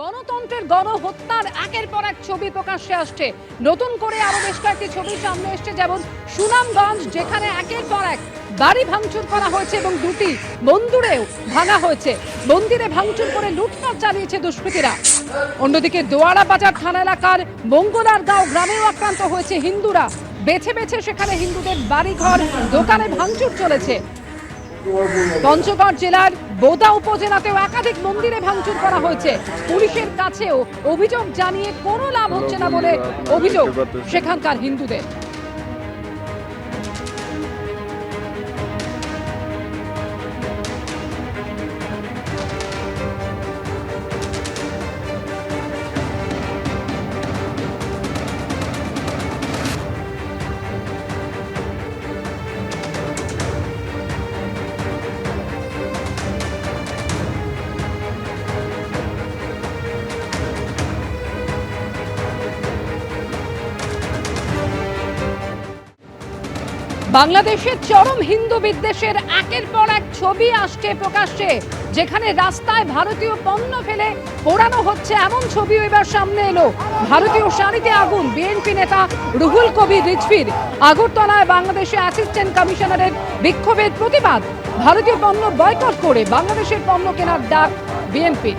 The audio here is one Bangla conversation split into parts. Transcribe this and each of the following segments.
গণতন্ত্রের গণহত্যার একের পর এক ছবি প্রকাশ্যে আসছে। নতুন করে আরও বেশ কয়েকটি ছবি সামনে এসছে, যেমন সুনামগঞ্জ, যেখানে একের পর এক বাড়ি ভাঙচুর করা হয়েছে এবং দুটি মন্দিরেও ভাঙা হয়েছে। মন্দিরে ভাঙচুর করে লুটপাট চালিয়েছে দুষ্কৃতীরা। অন্যদিকে দোয়ারা বাজার থানা এলাকার মঙ্গলার গাঁও গ্রামেও আক্রান্ত হয়েছে হিন্দুরা। বেছে বেছে সেখানে হিন্দুদের বাড়িঘর, দোকানে ভাঙচুর চলেছে। পঞ্চগড় জেলার বোদা উপজেলাতেও একাধিক মন্দিরে ভাঙচুর করা হয়েছে। পুলিশের কাছেও অভিযোগ জানিয়ে কোনো লাভ হচ্ছে না বলে অভিযোগ সেখানকার হিন্দুদের। বাংলাদেশের চরম হিন্দু বিদ্বেষের একের পর এক ছবি আসছে, প্রকাশ্যে, যেখানে রাস্তায় ভারতীয় পণ্য ফেলে পোড়ানো হচ্ছে এমন ছবিও এবার সামনে এলো। ভারতীয় শাড়িতে আগুন, বিএনপি নেতা রুহুল কবির রিজভির। আগরতলায় বাংলাদেশে অ্যাসিস্ট্যান্ট কমিশনারের বিক্ষোভের প্রতিবাদ। ভারতীয় পণ্য বয়কট করে বাংলাদেশের পণ্য কেনার ডাক বিএনপির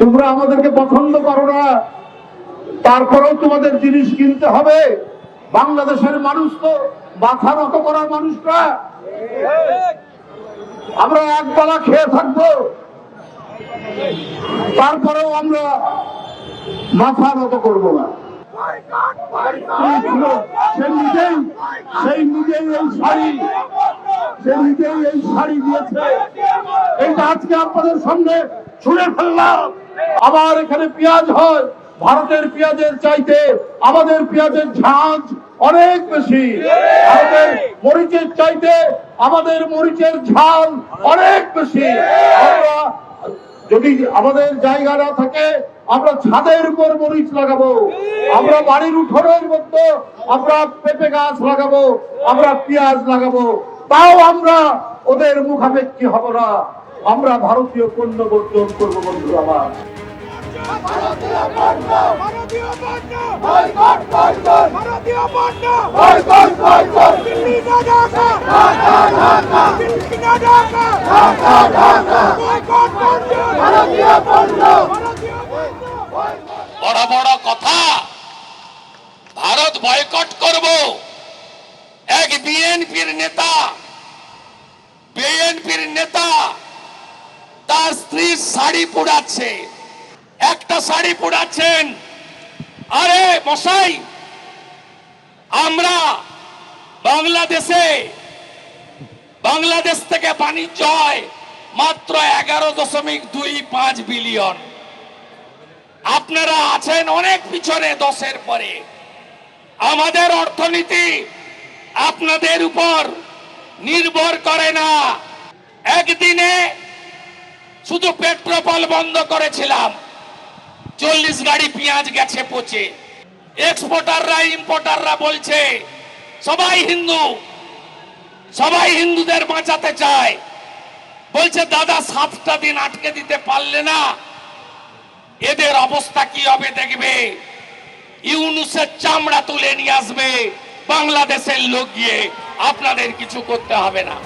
তোমরা আমাদেরকে পছন্দ করো না। তারপরেও তোমাদের জিনিস কিনতে হবে। বাংলাদেশের মানুষ তো মাথা নত করার মানুষরা আমরা একবেলা খেয়ে থাকব। তারপরেও আমরা মাথা নত করব না। সে নিজেই সেই নিজেই এই শাড়ি সে নিজেই এই শাড়ি দিয়েছে এইটা আজকে আপনাদের সামনে ছুঁড়ে ফেললাম আবার এখানে পেঁয়াজ হয়। ভারতের পেঁয়াজের চাইতে আমাদের পেঁয়াজের ঝাঁজ অনেক বেশি। ভারতের মরিচের চাইতে আমাদের মরিচের ঝাল অনেক বেশি। আমরা যদি আমাদের জায়গা না থাকে আমরা ছাদের উপর মরিচ লাগাবো। আমরা বাড়ির উঠোনের মধ্যে আমরা পেঁপে গাছ লাগাবো আমরা পেঁয়াজ লাগাবো। তাও আমরা ওদের মুখাপেক্ষি হব না। আমরা ভারতীয় পণ্য বর্জন করব বন্ধু আমার। ভারতীয় পণ্য বড় বড় কথা। ভারত বয়কট করব। এক বিএনপির নেতা বিএনপির নেতা, তার স্ত্রীর শাড়ি পোড়াচ্ছে। একটা শাড়ি পোড়াচ্ছেন। আরে মশাই, আমরা বাংলাদেশে, বাংলাদেশ থেকে বাণিজ্য হয় মাত্র এগারো দশমিক দুই পাঁচ বিলিয়ন। আপনারা আছেন অনেক পিছনে দশের পরে। আমাদের অর্থনীতি আপনাদের উপর নির্ভর করে না। একদিনে শুধু পেট্রোপল বন্ধ করেছিলাম, চল্লিশ গাড়ি পেঁয়াজ গেছে পচে। এক্সপোর্টাররা, ইম্পোর্টাররা বলছে, সবাই হিন্দু, সবাই হিন্দুদের বাঁচাতে চায়। বলছে, দাদা, সাতটা দিন আটকে দিতে পারলে না এদের অবস্থা কি হবে দেখবে? ইউনুসের চামড়া তুলে নিয়ে আসবে, বাংলাদেশের লোক গিয়ে আপনাদের কিছু করতে হবে না।